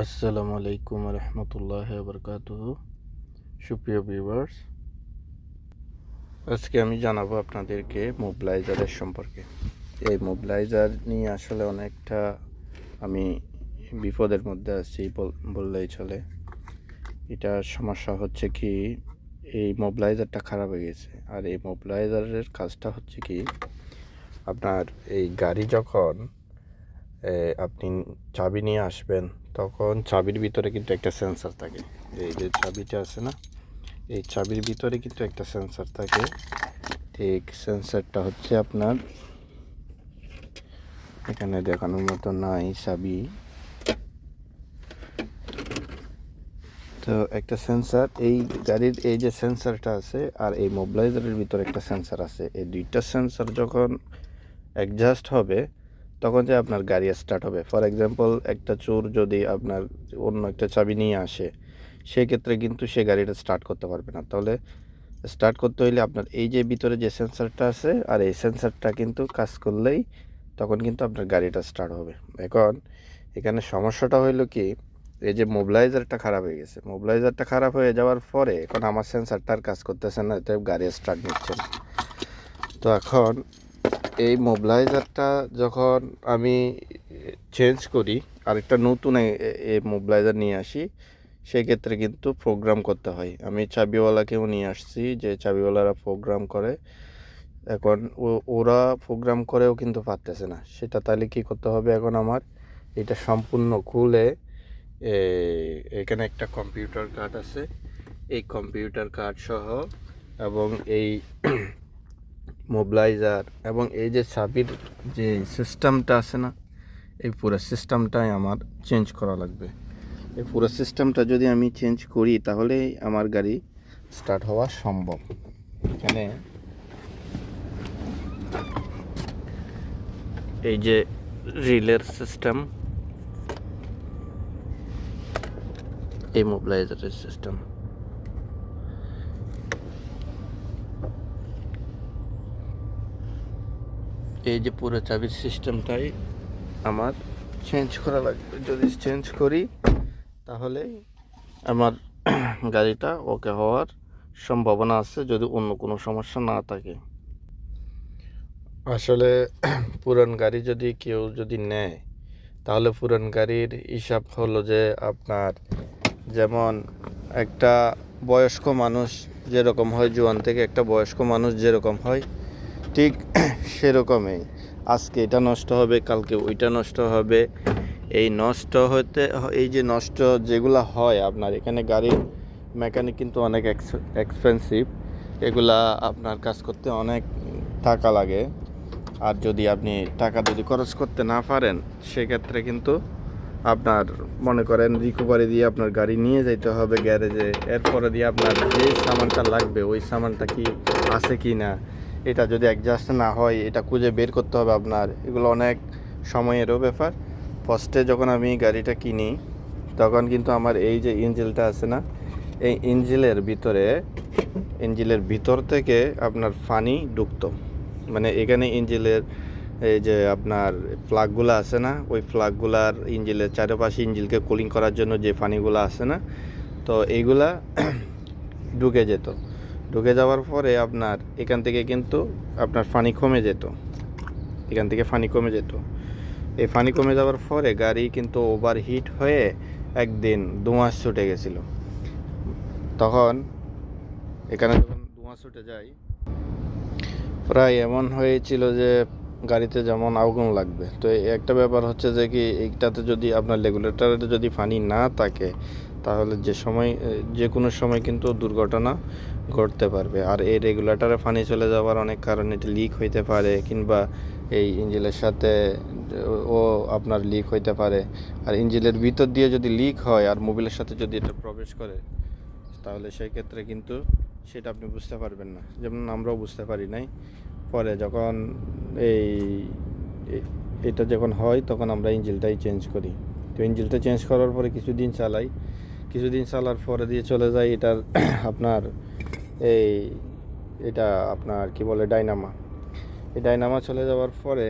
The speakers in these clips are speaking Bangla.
আসসালামু আলাইকুম রহমতুল্লাহ বরকাত সুপ্রিয় ভিউয়ার্স আজকে আমি জানাব আপনাদেরকে মোবিলাইজারের সম্পর্কে। এই মোবিলাইজার নিয়ে আসলে অনেকটা আমি বিপদের মধ্যে আছি বল- বললেই চলে। এটার সমস্যা হচ্ছে কি, এই মোবিলাইজারটা খারাপ হয়ে গেছে। আর এই মোবিলাইজারের কাজটা হচ্ছে কি, আপনার এই গাড়ি যখন আপনি চাবি নিয়ে আসবেন তখন চাবির ভিতরে কিন্তু একটা সেন্সার থাকে। এই যে চাবিটা আছে না, এই চাবির ভিতরে কিন্তু একটা সেন্সার থাকে। ঠিক সেন্সারটা হচ্ছে আপনার, এখানে দেখানোর মতো নাই চাবি। তো একটা সেন্সার এই গাড়ির, এই যে সেন্সারটা আছে আর এই মোবিলাইজারের ভিতরে একটা সেন্সার আছে। এই দুইটা সেন্সার যখন অ্যাডজাস্ট হবে তখন যে আপনার গাড়ি স্টার্ট হবে। ফর এক্সাম্পল একটা চোর যদি আপনার অন্য একটা চাবি নিয়ে আসে, সেক্ষেত্রে কিন্তু সে গাড়িটা স্টার্ট করতে পারবে না। তাহলে স্টার্ট করতে হইলে আপনার এই যে ভিতরে যে সেন্সারটা আছে, আর এই সেন্সারটা কিন্তু কাজ করলেই তখন কিন্তু আপনার গাড়িটা স্টার্ট হবে। এখন এখানে সমস্যাটা হইল কি, এই যে মোবিলাইজারটা খারাপ হয়ে গেছে। মোবিলাইজারটা খারাপ হয়ে যাওয়ার পরে এখন আমার সেন্সারটা আর কাজ করতেছে না, এতে গাড়ি স্টার্ট নিচ্ছে না। তো এখন এই মোবিলাইজারটা যখন আমি চেঞ্জ করি, আরেকটা নতুন এই মোবিলাইজার নিয়ে আসি, সেক্ষেত্রে কিন্তু প্রোগ্রাম করতে হয়। আমি চাবিওয়ালাকেও নিয়ে আসছি যে চাবিওয়ালারা প্রোগ্রাম করে। এখন ওরা প্রোগ্রাম করেও কিন্তু পারতেছে না। সেটা তাহলে কী করতে হবে এখন আমার? এটা সম্পূর্ণ খুলে এখানে একটা কম্পিউটার কার্ড আছে। এই কম্পিউটার কার্ড সহ এবং এই মোবিলাইজার এবং এই যে চাবির যে সিস্টেমটা আছে না, এই পুরো সিস্টেমটাই আমার চেঞ্জ করা লাগবে। এই পুরো সিস্টেমটা যদি আমি চেঞ্জ করি তাহলেই আমার গাড়ি স্টার্ট হওয়া সম্ভব। এখানে এই যে রিলের সিস্টেম এই মোবিলাইজারের সিস্টেম এই যে পুরো চাবির সিস্টেমটাই আমার চেঞ্জ করা লাগবে যদি চেঞ্জ করি, তাহলে আমার গাড়িটা ওকে হওয়ার সম্ভাবনা আছে যদি অন্য কোনো সমস্যা না থাকে। আসলে পুরান গাড়ি যদি কেউ যদি নেয়, তাহলে পুরান গাড়ির হিসাব হলো যে আপনার যেমন একটা বয়স্ক মানুষ যেরকম হয়, জোয়ান থেকে একটা বয়স্ক মানুষ যেরকম হয় ঠিক সেরকমই। আজকে এটা নষ্ট হবে, কালকে ওইটা নষ্ট হবে। এই নষ্ট হতে, এই যে নষ্ট যেগুলা হয় আপনার, এখানে গাড়ির মেকানিক কিন্তু অনেক এক্সপেন্সিভ এগুলা আপনার কাজ করতে অনেক টাকা লাগে। আর যদি আপনি টাকা যদি খরচ করতে না পারেন, সেক্ষেত্রে কিন্তু আপনার মনে করেন রিকভারি দিয়ে আপনার গাড়ি নিয়ে যেতে হবে গ্যারেজে এরপরে দিয়ে আপনার যে সামানটা লাগবে, ওই সামানটা কি আছে কি না এটা যদি অ্যাডজাস্ট না হয়, এটা খুঁজে বের করতে হবে আপনার। এগুলো অনেক সময়েরও ব্যাপার। ফার্স্টে যখন আমি গাড়িটা কিনি, তখন কিন্তু আমার এই যে ইঞ্জিলটা আছে না, এই ইঞ্জিলের ভিতরে, ইঞ্জিলের ভিতর থেকে আপনার ফানি ঢুকতো। মানে এখানে ইঞ্জিলের এই যে আপনার ফ্লাগগুলো আছে না, ওই ফ্লাগগুলার ইঞ্জিলের চারপাশে ইঞ্জিলকে কুলিং করার জন্য যে ফানিগুলো আছে না, তো এইগুলা ঢুকে যেত। ঢুকে যাওয়ার পরে আপনার এখান থেকে কিন্তু আপনার ফানি কমে যেত। এখান থেকে ফানি কমে যেত। এই ফানি কমে যাওয়ার পরে গাড়ি কিন্তু ওভার হিট হয়ে একদিন দুমাস ছুটে গেছিল। তখন এখানে যখন দুমাস ছুটে যায়, প্রায় এমন হয়েছিল যে গাড়িতে যেমন আগুন লাগবে। তো একটা ব্যাপার হচ্ছে যে কি এইটাতে যদি আপনার রেগুলেটরে যদি পানি না থাকে তাহলে যে সময় যে কোনো সময় কিন্তু দুর্ঘটনা ঘটতে পারবে। আর এই রেগুলেটরে পানি চলে যাওয়ার অনেক কারণ এটি লিক হইতে পারে, কিংবা এই ইঞ্জিনের সাথে, ও আপনার লিক হইতে পারে। আর ইঞ্জিনের ভিতর দিয়ে যদি লিক হয়, আর মোবিলের সাথে যদি এটা প্রবেশ করে, তাহলে সেই ক্ষেত্রে কিন্তু সেটা আপনি বুঝতে পারবেন না। যেমন আমরাও বুঝতে পারি নাই। পরে যখন এই এটা যখন হয়, তখন আমরা ইঞ্জিলটাই চেঞ্জ করি। তো ইঞ্জিলটা চেঞ্জ করার পরে কিছুদিন চালাই। কিছুদিন চালার পরে দিয়ে চলে যায়, এটার আপনার এই, এটা আপনার কি বলে, ডাইনামা। এই ডাইনামা চলে যাওয়ার পরে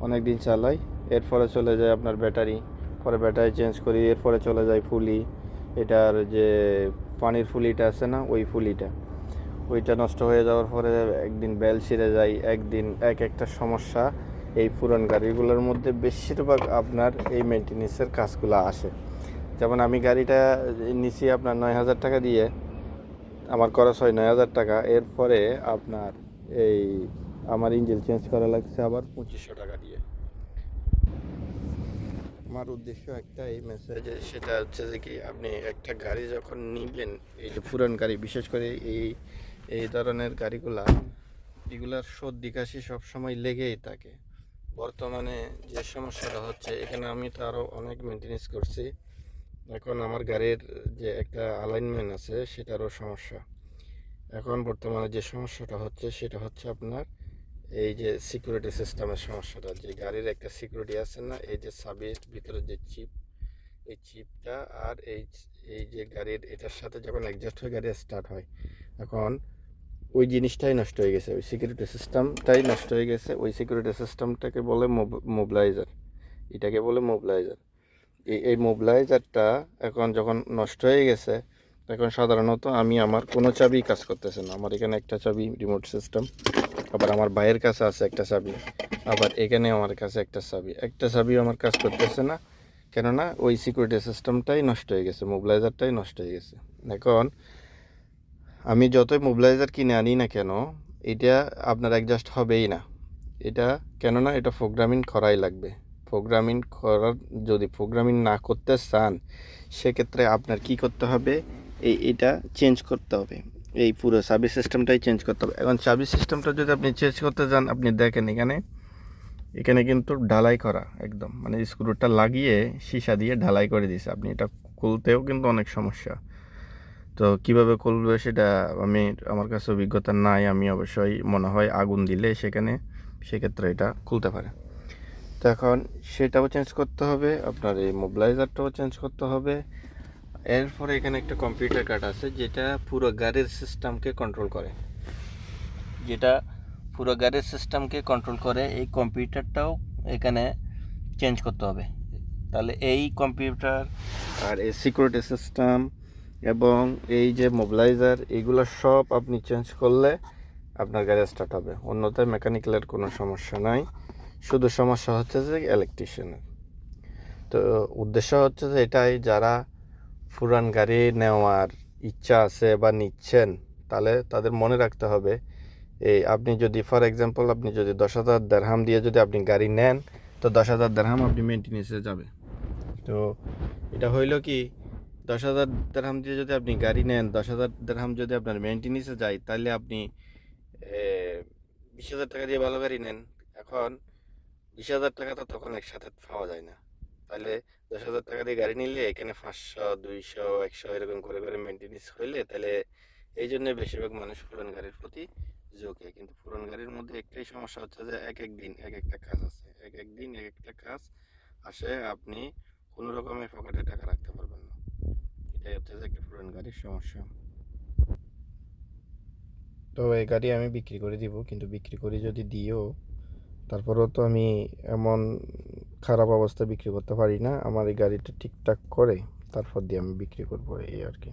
অনেক দিন চালাই, এরপরে চলে যায় আপনার ব্যাটারি, পরে ব্যাটারি চেঞ্জ করি, এরপরে চলে যায় ফুলি। এটার যে পানির ফুলিটা আছে না, ওই ফুলিটা। ওইটা নষ্ট হয়ে যাওয়ার পরে একদিন বেল ছিঁড়ে যায়, একদিন এক একটা সমস্যা এই পুরান গাড়িগুলোর মধ্যে বেশিরভাগ আপনার এই মেনটেন্যান্সের কাজগুলো আসে। যেমন আমি গাড়িটা নিছি আপনার নয় হাজার টাকা দিয়ে, আমার খরচ হয় নয় হাজার টাকা। এরপরে আপনার এই আমার ইঞ্জিন চেঞ্জ করা লাগছে আবার পঁচিশশো টাকা দিয়ে। আমার উদ্দেশ্য একটা এই মেসেজে সেটা হচ্ছে যে কি, আপনি একটা গাড়ি যখন নিবেন, এই যে পুরান গাড়ি, বিশেষ করে এই এই ধরনের গাড়িগুলা, এগুলার সর্দি কাশি সবসময় লেগেই থাকে। বর্তমানে যে সমস্যাটা হচ্ছে, এখানে আমি তো আরও অনেক মেনটেনেন্স করছি। এখন আমার গাড়ির যে একটা অ্যালাইনমেন্ট আছে, সেটারও সমস্যা। এখন বর্তমানে যে সমস্যাটা হচ্ছে, সেটা হচ্ছে আপনার এই যে সিকিউরিটি সিস্টেমের সমস্যাটা। যে গাড়ির একটা সিকিউরিটি আছে না, এই যে সাবির ভিতরে যে চিপ এই চিপটা আর এই এই যে গাড়ির, এটার সাথে যখন অ্যাডজাস্ট হয়ে গাড়ি স্টার্ট হয়, এখন ওই জিনিসটাই নষ্ট হয়ে গেছে। ওই সিকিউরিটি সিস্টেমটাই নষ্ট হয়ে গেছে। ওই সিকিউরিটি সিস্টেমটাকে বলে মোবিলাইজার এটাকে বলে মোবিলাইজার এই মোবিলাইজারটা এখন যখন নষ্ট হয়ে গেছে, এখন সাধারণত আমি আমার কোনো চাবি কাজ করতেছে না। আমার এখানে একটা চাবি রিমোট সিস্টেম আবার আমার ভাইয়ের কাছে আছে একটা চাবি, আবার এখানে আমার কাছে একটা চাবি। একটা চাবি আমার কাজ করতেছে না, কেননা ওই সিকিউরিটি সিস্টেমটাই নষ্ট হয়ে গেছে মোবিলাইজারটাই নষ্ট হয়ে গেছে। এখন আমি যতই মোবিলাইজার কিনে আনি না কেন, এটা আপনার অ্যাডজাস্ট হবেই না। এটা কেননা এটা প্রোগ্রামিং করাই লাগবে। প্রোগ্রামিং করার, যদি প্রোগ্রামিং না করতে চান, সেক্ষেত্রে আপনার কি করতে হবে? এই, এটা চেঞ্জ করতে হবে। এই পুরো সার্ভিস সিস্টেমটাই চেঞ্জ করতে হবে। এখন সার্ভিস সিস্টেমটা যদি আপনি চেঞ্জ করতে যান, আপনি দেখেন এখানে এখানে কিন্তু ঢালাই করা একদম। মানে স্ক্রুটা লাগিয়ে সীসা দিয়ে ঢালাই করে দিয়েছে। আপনি এটা খুলতেও কিন্তু অনেক সমস্যা। তো কীভাবে খুলবে সেটা আমি, আমার কাছে অভিজ্ঞতা নাই। আমি অবশ্যই মনে হয় আগুন দিলে সেখানে, সেক্ষেত্রে এটা খুলতে পারে। তো এখন সেটাও চেঞ্জ করতে হবে, আপনার এই মোবিলাইজারটাও চেঞ্জ করতে হবে। এরপরে এখানে একটা কম্পিউটার কার্ড আছে, যেটা পুরো গাড়ির সিস্টেমকে কন্ট্রোল করে। যেটা পুরো গাড়ির সিস্টেমকে কন্ট্রোল করে, এই কম্পিউটারটাও এখানে চেঞ্জ করতে হবে। তাহলে এই কম্পিউটার আর এই সিকিউরিটি সিস্টেম এবং এই যে মোবিলাইজার এগুলো সব আপনি চেঞ্জ করলে আপনার গাড়ি স্টার্ট হবে। অন্যথায় মেকানিক্যালের কোনো সমস্যা নাই। শুধু সমস্যা হচ্ছে যে ইলেকট্রিশিয়ানের তো উদ্দেশ্য হচ্ছে যে এটাই, যারা পুরান গাড়ি নেওয়ার ইচ্ছা আছে বা নিচ্ছেন, তাহলে তাদের মনে রাখতে হবে, এই আপনি যদি ফর এক্সাম্পল আপনি যদি দশ হাজার দেড়হাম দিয়ে যদি আপনি গাড়ি নেন, তো দশ হাজার দেড়হাম আপনি মেনটেনেন্সে যাবে তো এটা হইল কি, দশ হাজার দেড়হাম দিয়ে যদি আপনি গাড়ি নেন, দশ হাজার দেড়হাম যদি আপনার মেনটেনেন্সে যায়, তাহলে আপনি বিশ হাজার টাকা দিয়ে ভালো গাড়ি নেন। এখন বিশ হাজার টাকা তো তখন একসাথে পাওয়া যায় না। তাহলে দশ হাজার টাকা দিয়ে গাড়ি নিলে এখানে পাঁচশো, দুইশো, একশো এরকম করে করে মেনটেনেন্স হইলে তাহলে এই জন্য বেশিরভাগ মানুষ পুরান গাড়ির প্রতি ঝোঁকে। কিন্তু পুরান গাড়ির মধ্যে একটাই সমস্যা হচ্ছে যে এক এক দিন এক একটা কাজ আছে। এক এক দিন এক একটা কাজ আসে, আপনি কোনো রকমের পকেটে টাকা রাখতে পারবেন না। এটাই হচ্ছে যে একটা পুরান গাড়ির সমস্যা। তো এই গাড়ি আমি বিক্রি করে দিব, কিন্তু বিক্রি করে যদি দিও তারপরেও তো আমি এমন খারাপ অবস্থা বিক্রি করতে পারি না। আমার এই গাড়িটা ঠিকঠাক করে তারপর দিয়ে আমি বিক্রি করব, এই আর কি।